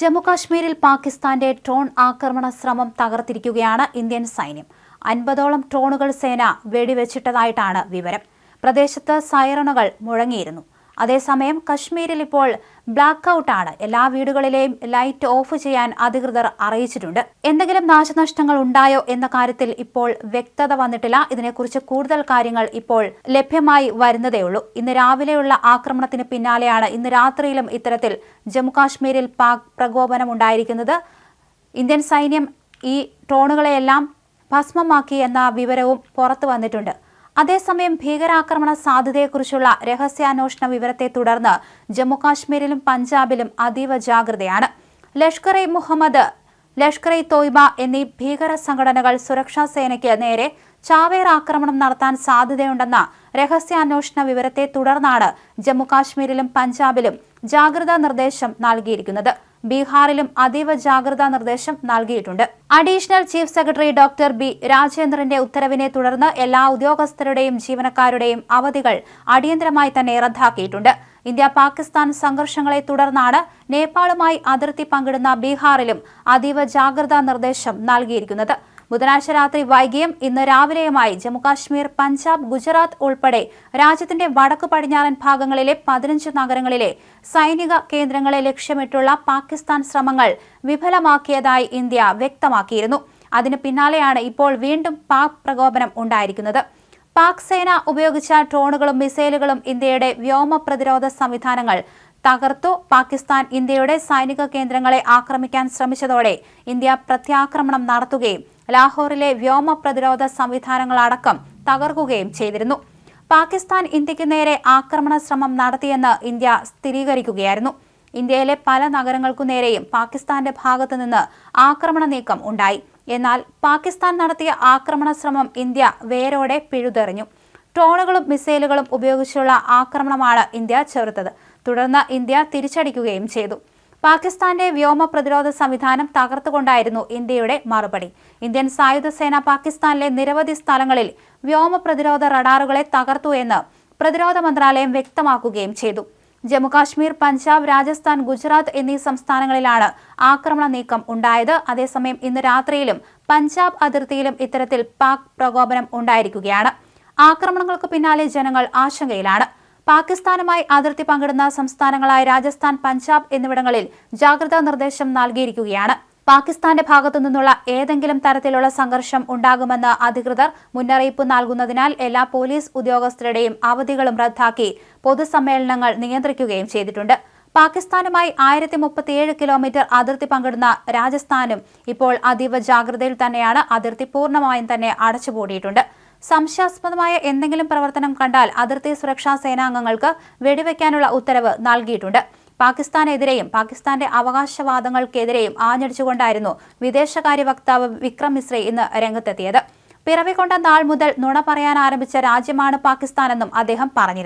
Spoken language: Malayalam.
ജമ്മുകാശ്മീരിൽ പാകിസ്ഥാന്റെ ഡ്രോൺ ആക്രമണ ശ്രമം തകർത്തിരിക്കുകയാണ് ഇന്ത്യൻ സൈന്യം. അൻപതോളം ഡ്രോണുകൾ സേന വെടിവെച്ചിട്ടതായിട്ടാണ് വിവരം. പ്രദേശത്ത് സൈറണുകൾ മുഴങ്ങിയിരുന്നു. അതേസമയം കശ്മീരിൽ ഇപ്പോൾ ബ്ലാക്ക് ഔട്ടാണ് എല്ലാ വീടുകളിലെയും ലൈറ്റ് ഓഫ് ചെയ്യാൻ അധികൃതർ അറിയിച്ചിട്ടുണ്ട്. എന്തെങ്കിലും നാശനഷ്ടങ്ങൾ ഉണ്ടായോ എന്ന കാര്യത്തിൽ ഇപ്പോൾ വ്യക്തത വന്നിട്ടില്ല. ഇതിനെക്കുറിച്ച് കൂടുതൽ കാര്യങ്ങൾ ഇപ്പോൾ ലഭ്യമായി വരുന്നതേയുള്ളൂ ഇന്ന് രാവിലെയുള്ള ആക്രമണത്തിന് പിന്നാലെയാണ് ഇന്ന് രാത്രിയിലും ഇത്തരത്തിൽ ജമ്മുകാശ്മീരിൽ പാക് പ്രകോപനമുണ്ടായിരിക്കുന്നത് ഇന്ത്യൻ സൈന്യം ഈ ഡ്രോണുകളെയെല്ലാം ഭസ്മമാക്കി എന്ന വിവരവും പുറത്തു വന്നിട്ടുണ്ട്. അതേസമയം ഭീകരാക്രമണ സാധ്യതയെക്കുറിച്ചുള്ള രഹസ്യാന്വേഷണ വിവരത്തെ തുടർന്ന് ജമ്മുകാശ്മീരിലും പഞ്ചാബിലും അതീവ ജാഗ്രതയാണ്. ലഷ്കർ ഇ മുഹമ്മദ് ലഷ്കർ ഇ തോയ്ബ എന്നീ ഭീകര സംഘടനകൾ സുരക്ഷാ സേനയ്ക്ക് നേരെ ചാവേർ ആക്രമണം നടത്താൻ സാധ്യതയുണ്ടെന്ന രഹസ്യാന്വേഷണ വിവരത്തെ തുടർന്നാണ് ജമ്മുകാശ്മീരിലും പഞ്ചാബിലും ജാഗ്രതാ നിർദ്ദേശം നൽകിയിരിക്കുന്നത്. ബീഹാറിലും അതീവ ജാഗ്രതാ നിർദ്ദേശം നൽകിയിട്ടുണ്ട്. Additional chief secretary doctor B. രാജേന്ദ്രന്റെ ഉത്തരവിനെ തുടർന്ന് എല്ലാ ഉദ്യോഗസ്ഥരുടെയും ജീവനക്കാരുടെയും അവധികൾ അടിയന്തരമായി തന്നെ റദ്ദാക്കിയിട്ടുണ്ട്. ഇന്ത്യ പാകിസ്ഥാൻ സംഘർഷങ്ങളെ തുടർന്നാണ് നേപ്പാളുമായി അതിർത്തി പങ്കിടുന്ന ബീഹാറിലും അതീവ ജാഗ്രതാ നിർദ്ദേശം നൽകിയിരിക്കുന്നത്. ബുധനാഴ്ച രാത്രി വൈകിയും ഇന്ന് രാവിലെയുമായി ജമ്മുകാശ്മീർ പഞ്ചാബ് ഗുജറാത്ത് ഉൾപ്പെടെ രാജ്യത്തിന്റെ വടക്കു പടിഞ്ഞാറൻ ഭാഗങ്ങളിലെ പതിനഞ്ച് നഗരങ്ങളിലെ സൈനിക കേന്ദ്രങ്ങളെ ലക്ഷ്യമിട്ടുള്ള പാകിസ്ഥാൻ ശ്രമങ്ങൾ വിഫലമാക്കിയതായി ഇന്ത്യ വ്യക്തമാക്കിയിരുന്നു. അതിന് പിന്നാലെയാണ് ഇപ്പോൾ വീണ്ടും പാക് പ്രകോപനം ഉണ്ടായിരിക്കുന്നത്. പാക് സേന ഉപയോഗിച്ച ഡ്രോണുകളും മിസൈലുകളും ഇന്ത്യയുടെ വ്യോമ പ്രതിരോധ സംവിധാനങ്ങൾ തകർത്തു. പാകിസ്ഥാൻ ഇന്ത്യയുടെ സൈനിക കേന്ദ്രങ്ങളെ ആക്രമിക്കാൻ ശ്രമിച്ചതോടെ ഇന്ത്യ പ്രത്യാക്രമണം നടത്തുകയും ലാഹോറിലെ വ്യോമ പ്രതിരോധ സംവിധാനങ്ങളടക്കം തകർക്കുകയും ചെയ്തിരുന്നു. പാകിസ്ഥാൻ ഇന്ത്യയ്ക്ക് നേരെ ആക്രമണ ശ്രമം നടത്തിയെന്ന് ഇന്ത്യ സ്ഥിരീകരിക്കുകയായിരുന്നു. ഇന്ത്യയിലെ പല നഗരങ്ങൾക്കു നേരെയും പാകിസ്ഥാന്റെ ഭാഗത്തു നിന്ന് ആക്രമണ നീക്കം ഉണ്ടായി. എന്നാൽ പാകിസ്ഥാൻ നടത്തിയ ആക്രമണ ശ്രമം ഇന്ത്യ വേരോടെ പിഴുതെറിഞ്ഞു. ഡ്രോണുകളും മിസൈലുകളും ഉപയോഗിച്ചുള്ള ആക്രമണമാണ് ഇന്ത്യ ചെറുത്തത്. തുടർന്ന് ഇന്ത്യ തിരിച്ചടിക്കുകയും ചെയ്തു. പാകിസ്ഥാന്റെ വ്യോമ പ്രതിരോധ സംവിധാനം തകർത്തുകൊണ്ടായിരുന്നു ഇന്ത്യയുടെ മറുപടി. ഇന്ത്യൻ സായുധ സേന പാകിസ്ഥാനിലെ നിരവധി സ്ഥലങ്ങളിൽ വ്യോമ പ്രതിരോധ റഡാറുകളെ തകർത്തു എന്ന് പ്രതിരോധ മന്ത്രാലയം വ്യക്തമാക്കുകയും ചെയ്തു. ജമ്മുകാശ്മീർ പഞ്ചാബ് രാജസ്ഥാൻ ഗുജറാത്ത് എന്നീ സംസ്ഥാനങ്ങളിലാണ് ആക്രമണ നീക്കം ഉണ്ടായത്. അതേസമയം ഇന്ന് രാത്രിയിലും പഞ്ചാബ് അതിർത്തിയിലും ഇത്തരത്തിൽ പാക് പ്രകോപനം ഉണ്ടായിരിക്കുകയാണ്. ആക്രമണങ്ങൾക്ക് പിന്നാലെ ജനങ്ങൾ ആശങ്കയിലാണ്. പാകിസ്ഥാനുമായി അതിർത്തി പങ്കിടുന്ന സംസ്ഥാനങ്ങളായ രാജസ്ഥാൻ പഞ്ചാബ് എന്നിവിടങ്ങളിൽ ജാഗ്രതാ നിർദ്ദേശം നൽകിയിരിക്കുകയാണ്. പാകിസ്ഥാന്റെ ഭാഗത്തു നിന്നുള്ള ഏതെങ്കിലും തരത്തിലുള്ള സംഘർഷം ഉണ്ടാകുമെന്ന് അധികൃതർ മുന്നറിയിപ്പ് നൽകുന്നതിനാൽ എല്ലാ പോലീസ് ഉദ്യോഗസ്ഥരുടെയും അവധികളും റദ്ദാക്കി പൊതുസമ്മേളനങ്ങൾ നിയന്ത്രിക്കുകയും ചെയ്തിട്ടുണ്ട്. പാകിസ്ഥാനുമായി ആയിരത്തി മുപ്പത്തിയേഴ് കിലോമീറ്റർ അതിർത്തി പങ്കിടുന്ന രാജസ്ഥാനും ഇപ്പോൾ അതീവ ജാഗ്രതയിൽ തന്നെയാണ് അതിർത്തി പൂർണമായും തന്നെ അടച്ചുപൂടിയിട്ടുണ്ട് സംശയാസ്പദമായ എന്തെങ്കിലും പ്രവർത്തനം കണ്ടാൽ അതിർത്തി സുരക്ഷാ സേനാംഗങ്ങൾക്ക് വെടിവെക്കാനുള്ള ഉത്തരവ് നൽകിയിട്ടുണ്ട്. പാകിസ്ഥാനെതിരെയും പാകിസ്ഥാന്റെ അവകാശവാദങ്ങൾക്കെതിരെയും ആഞ്ഞടിച്ചുകൊണ്ടായിരുന്നു വിദേശകാര്യ വക്താവ് വിക്രം മിശ്ര ഇന്ന് രംഗത്തെത്തിയത്. പിറവികൊണ്ട നാൾ മുതൽ നുണ പറയാൻ ആരംഭിച്ച രാജ്യമാണ് പാകിസ്ഥാനെന്നും അദ്ദേഹം പറഞ്ഞിരുന്നു.